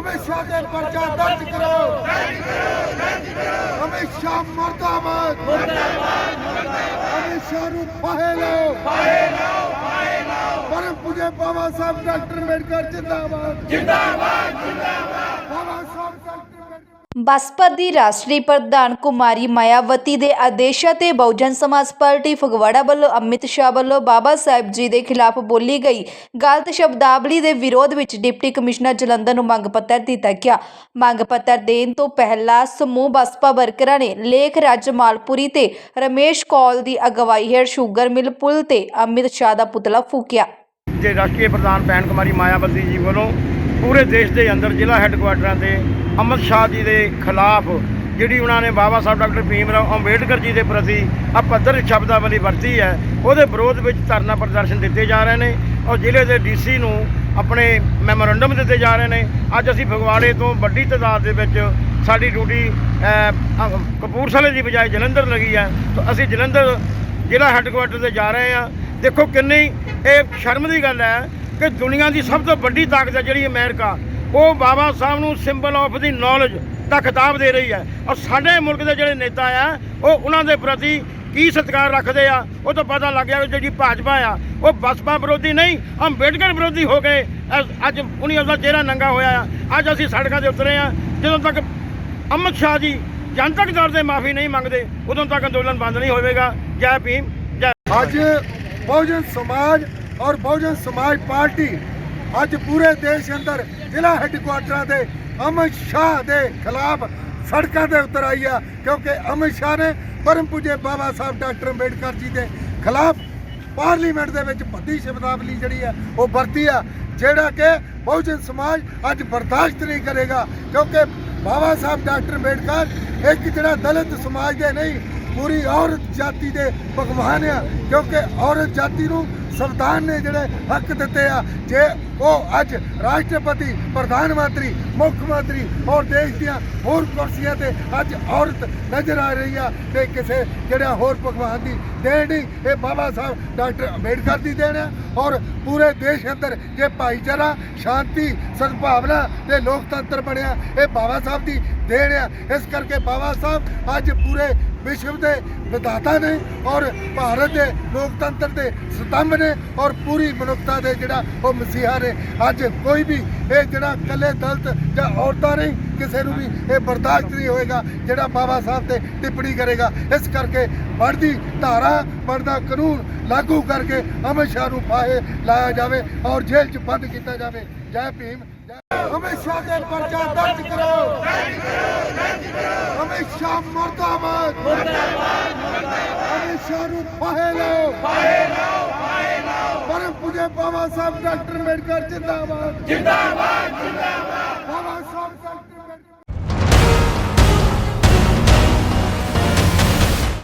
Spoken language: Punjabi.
ਹਮੇਸ਼ਾ ਦੇ ਪਰਚਾ ਦਰਜ ਕਰੋ। ਹਮੇਸ਼ਾ ਮਰਦਾਬਾਦ। ਹਮੇਸ਼ਾ ਨੂੰ ਫਾਹੇ ਲਓ। ਫਾਹੇ ਲਓ ਫਾਹੇ ਲਓ ਪਰਮ ਪੂਜੇ ਬਾਬਾ ਸਾਹਿਬ, ਡਾਕਟਰ ਅੰਬੇਡਕਰ ਜਿੰਦਾਬਾਦ ਜਿੰਦਾਬਾਦ ਜਿੰਦਾਬਾਦ। ਬਾਬਾ ਸਾਹਿਬ, ਡਾਕਟਰ ਬਸਪਾ ਦੀ ਰਾਸ਼ਟਰੀ ਪ੍ਰਧਾਨ ਕੁਮਾਰੀ ਮਾਇਆਵਤੀ ਦੇ ਆਦੇਸ਼ਾਂ ਤੇ ਬਹੁਜਨ ਸਮਾਜ ਪਾਰਟੀ ਫਗਵਾੜਾ ਵੱਲੋਂ ਅਮਿਤ ਸ਼ਾਹ ਵੱਲੋਂ ਬਾਬਾ ਸਾਹਿਬ ਜੀ ਦੇ ਖਿਲਾਫ ਬੋਲੀ ਗਈ। ਗਲਤ ਸ਼ਬਦਾਵਲੀ ਦੇ ਵਿਰੋਧ ਵਿੱਚ ਡਿਪਟੀ ਕਮਿਸ਼ਨਰ ਜਲੰਧਰ ਨੂੰ ਮੰਗ ਪੱਤਰ ਦਿੱਤਾ ਗਿਆ। ਮੰਗ ਪੱਤਰ ਦੇਣ ਤੋਂ ਪਹਿਲਾਂ ਸਮੂਹ ਬਸਪਾ ਵਰਕਰਾਂ ਨੇ ਲੇਖ ਰਾਜ ਮਾਲਪੁਰੀ ਤੇ ਰਮੇਸ਼ ਕੌਲ ਦੀ ਅਗਵਾਈ ਹੇਠ ਸ਼ੂਗਰ ਮਿਲ ਪੁਲ ਤੇ ਅਮਿਤ ਸ਼ਾਹ ਦਾ ਪੁਤਲਾ ਫੂਕਿਆ। ਜੇ ਰਾਸ਼ਟਰੀ ਪ੍ਰਧਾਨ ਭੈਣ ਕੁਮਾਰੀ ਮਾਇਆਵਤੀ ਜੀ ਵੱਲੋਂ ਪੂਰੇ ਦੇਸ਼ ਦੇ ਅੰਦਰ ਜ਼ਿਲ੍ਹਾ ਹੈੱਡਕੁਆਟਰਾਂ ਤੇ ਅਮਿਤ ਸ਼ਾਹ ਜੀ ਦੇ ਖਿਲਾਫ ਜਿਹੜੀ ਉਹਨਾਂ ਨੇ ਬਾਬਾ ਸਾਹਿਬ ਡਾਕਟਰ ਭੀਮ ਰਾਓ ਅੰਬੇਡਕਰ ਜੀ ਦੇ ਪ੍ਰਤੀ ਅਪੱਧਰ ਸ਼ਬਦਾਵਲੀ ਵਰਤੀ ਹੈ, ਉਹਦੇ ਵਿਰੋਧ ਵਿੱਚ ਧਰਨਾ ਪ੍ਰਦਰਸ਼ਨ ਦਿੱਤੇ ਜਾ ਰਹੇ ਨੇ ਔਰ ਜ਼ਿਲ੍ਹੇ ਦੇ ਡੀਸੀ ਨੂੰ ਆਪਣੇ ਮੈਮੋਰੰਡਮ ਦਿੱਤੇ ਜਾ ਰਹੇ ਨੇ। ਅੱਜ ਅਸੀਂ ਫਗਵਾੜੇ ਤੋਂ ਵੱਡੀ ਤਾਦਾਦ ਦੇ ਵਿੱਚ ਸਾਡੀ ਡਿਊਟੀ ਕਪੂਰਥਲੇ ਦੀ ਬਜਾਏ ਜਲੰਧਰ ਲੱਗੀ ਹੈ। ਤਾਂ ਅਸੀਂ ਜਲੰਧਰ ਜ਼ਿਲ੍ਹਾ ਹੈੱਡਕੁਆਟਰ ਤੇ ਜਾ ਰਹੇ ਹਾਂ। ਦੇਖੋ ਕਿੰਨੀ, ਇਹ ਸ਼ਰਮ ਦੀ ਗੱਲ ਹੈ ਕਿ ਦੁਨੀਆ ਦੀ ਸਭ ਤੋਂ ਵੱਡੀ ਤਾਕਤ ਹੈ ਜਿਹੜੀ ਅਮਰੀਕਾ, ਉਹ ਬਾਬਾ ਸਾਹਿਬ ਨੂੰ ਸਿੰਬਲ ਆਫ ਦੀ ਨੌਲੇਜ ਦਾ ਖਿਤਾਬ ਦੇ ਰਹੀ ਹੈ। ਔਰ ਸਾਡੇ ਮੁਲਕ ਦੇ ਜਿਹੜੇ ਨੇਤਾ ਆ, ਉਹ ਉਹਨਾਂ ਦੇ ਪ੍ਰਤੀ ਕੀ ਸਤਿਕਾਰ ਰੱਖਦੇ ਆ, ਉਹ ਤਾਂ ਪਤਾ ਲੱਗ ਗਿਆ ਜਿਹੜੀ ਭਾਜਪਾ ਆ, ਉਹ ਬਸਪਾ ਵਿਰੋਧੀ ਨਹੀਂ, ਅੰਬੇਡਕਰ ਵਿਰੋਧੀ ਹੋ ਗਏ ਅ- ਅੱਜ ਉਹਨੀ ਉਹਦਾ ਚਿਹਰਾ ਨੰਗਾ ਹੋਇਆ ਆ। ਅੱਜ ਅਸੀਂ ਸੜਕਾਂ ਤੇ ਉਤਰੇ ਆ, ਜਦੋਂ ਤੱਕ ਅਮਿਤ ਸ਼ਾਹ ਜੀ ਜਨਤਕ ਤੌਰ ਤੇ ਮਾਫੀ ਨਹੀਂ ਮੰਗਦੇ, ਉਦੋਂ ਤੱਕ ਅੰਦੋਲਨ ਬੰਦ ਨਹੀਂ ਹੋਵੇਗਾ। ਜੈ ਭੀਮ, ਜੈ ਅੱਜ ਬਹੁਜਨ ਸਮਾਜ ਔਰ ਬਹੁਜਨ ਸਮਾਜ ਪਾਰਟੀ ਅੱਜ ਪੂਰੇ ਦੇਸ਼ ਅੰਦਰ ਜ਼ਿਲ੍ਹਾ ਹੈੱਡਕੁਆਟਰਾਂ ਦੇ ਅਮਿਤ ਸ਼ਾਹ ਦੇ ਖਿਲਾਫ ਸੜਕਾਂ ਤੇ ਉਤਰ ਆਈ ਆ, ਕਿਉਂਕਿ ਅਮਿਤ ਸ਼ਾਹ ਨੇ ਪਰਮ ਪੂਜੇ ਬਾਬਾ ਸਾਹਿਬ ਡਾਕਟਰ ਅੰਬੇਡਕਰ ਜੀ ਦੇ ਖਿਲਾਫ ਪਾਰਲੀਮੈਂਟ ਦੇ ਵਿੱਚ ਵੱਡੀ ਸ਼ਬਦਾਵਲੀ ਜਿਹੜੀ ਆ, ਉਹ ਵਰਤੀ ਆ, ਜਿਹੜਾ ਕਿ ਬਹੁਜਨ ਸਮਾਜ ਅੱਜ ਬਰਦਾਸ਼ਤ ਨਹੀਂ ਕਰੇਗਾ, ਕਿਉਂਕਿ ਬਾਬਾ ਸਾਹਿਬ ਡਾਕਟਰ ਅੰਬੇਡਕਰ ਇੱਕ ਜਿਹੜਾ ਦਲਿਤ ਸਮਾਜ ਦੇ ਨਹੀਂ ਪੂਰੀ ਔਰਤ ਜਾਤੀ ਦੇ ਭਗਵਾਨ ਆ, ਕਿਉਂਕਿ ਔਰਤ ਜਾਤੀ ਨੂੰ ਸੰਵਿਧਾਨ ਨੇ ਜਿਹੜੇ ਹੱਕ ਦਿੱਤੇ ਆ, ਜੇ ਉਹ ਅੱਜ ਰਾਸ਼ਟਰਪਤੀ, ਪ੍ਰਧਾਨ ਮੰਤਰੀ, ਮੁੱਖ ਮੰਤਰੀ ਔਰ ਦੇਸ਼ ਦੀਆਂ ਹੋਰ ਕੁਰਸੀਆਂ ਤੇ ਅੱਜ ਔਰਤ ਨਜ਼ਰ ਆ ਰਹੀ ਆ ਤੇ ਕਿਸੇ ਜਿਹੜਾ ਹੋਰ ਭਗਵਾਨ ਦੀ ਦੇਣ ਨਹੀਂ, ਇਹ ਬਾਬਾ ਸਾਹਿਬ ਡਾਕਟਰ ਅੰਬੇਡਕਰ ਦੀ ਦੇਣ ਆ ਔਰ ਪੂਰੇ ਦੇਸ਼ ਅੰਦਰ ਜੇ ਭਾਈਚਾਰਾ, ਸ਼ਾਂਤੀ, ਸਦਭਾਵਨਾ ਤੇ ਲੋਕਤੰਤਰ ਬਣਿਆ, ਇਹ ਬਾਬਾ ਸਾਹਿਬ ਦੀ ਦੇਣ ਆ। ਇਸ ਕਰਕੇ ਬਾਬਾ ਸਾਹਿਬ ਅੱਜ ਪੂਰੇ ਵਿਸ਼ਵ ਦੇ ਵਿਧਾਤਾ ਨੇ ਔਰ ਭਾਰਤ ਦੇ ਲੋਕਤੰਤਰ ਦੇ ਸਤੰਭ ਨੇ ਔਰ ਪੂਰੀ ਮਨੁੱਖਤਾ ਦੇ ਜਿਹੜਾ ਉਹ ਮਸੀਹਾ ਨੇ। ਅੱਜ ਕੋਈ ਵੀ ਇਹ ਜਿਹੜਾ ਕੱਲੇ ਦਲਤ ਜਾਂ ਔਰਤਾਂ ਨਹੀਂ, ਕਿਸੇ ਨੂੰ ਵੀ ਇਹ ਬਰਦਾਸ਼ਤ ਨਹੀਂ ਹੋਏਗਾ, ਜਿਹੜਾ ਬਾਬਾ ਸਾਹਿਬ ਤੇ ਟਿੱਪਣੀ ਕਰੇਗਾ। ਇਸ ਕਰਕੇ ਬਣਦੀ ਧਾਰਾ, ਬਣਦਾ ਕਾਨੂੰਨ ਲਾਗੂ ਕਰਕੇ ਅਮਿਤ ਸ਼ਾਹ ਨੂੰ ਫਾਹੇ ਲਾਇਆ ਜਾਵੇ ਔਰ ਜੇਲ੍ਹ 'ਚ ਬੰਦ ਕੀਤਾ ਜਾਵੇ। ਜੈ ਭੀਮ, ਜੈ ਹਮੇਸ਼ਾ ਦੇ ਪਰਚਾ ਦਰਜ ਕਰੋ। ਹਮੇਸ਼ਾ ਮਰਦਾਬਾਦ। ਹਮੇਸ਼ਾ ਨੂੰ ਫਾਹੇ ਲਓ। ਫਾਹੇ ਲਓ ਫਾਹੇ ਲਓ। ਪਰਮ ਪੂਜੇ ਬਾਬਾ ਸਾਹਿਬ ਡਾਕਟਰ ਅੰਬੇਡਕਰ ਜਿੰਦਾਬਾਦ। ਜਿੰਦਾਬਾਦ ਜਿੰਦਾਬਾਦ। ਬਾਬਾ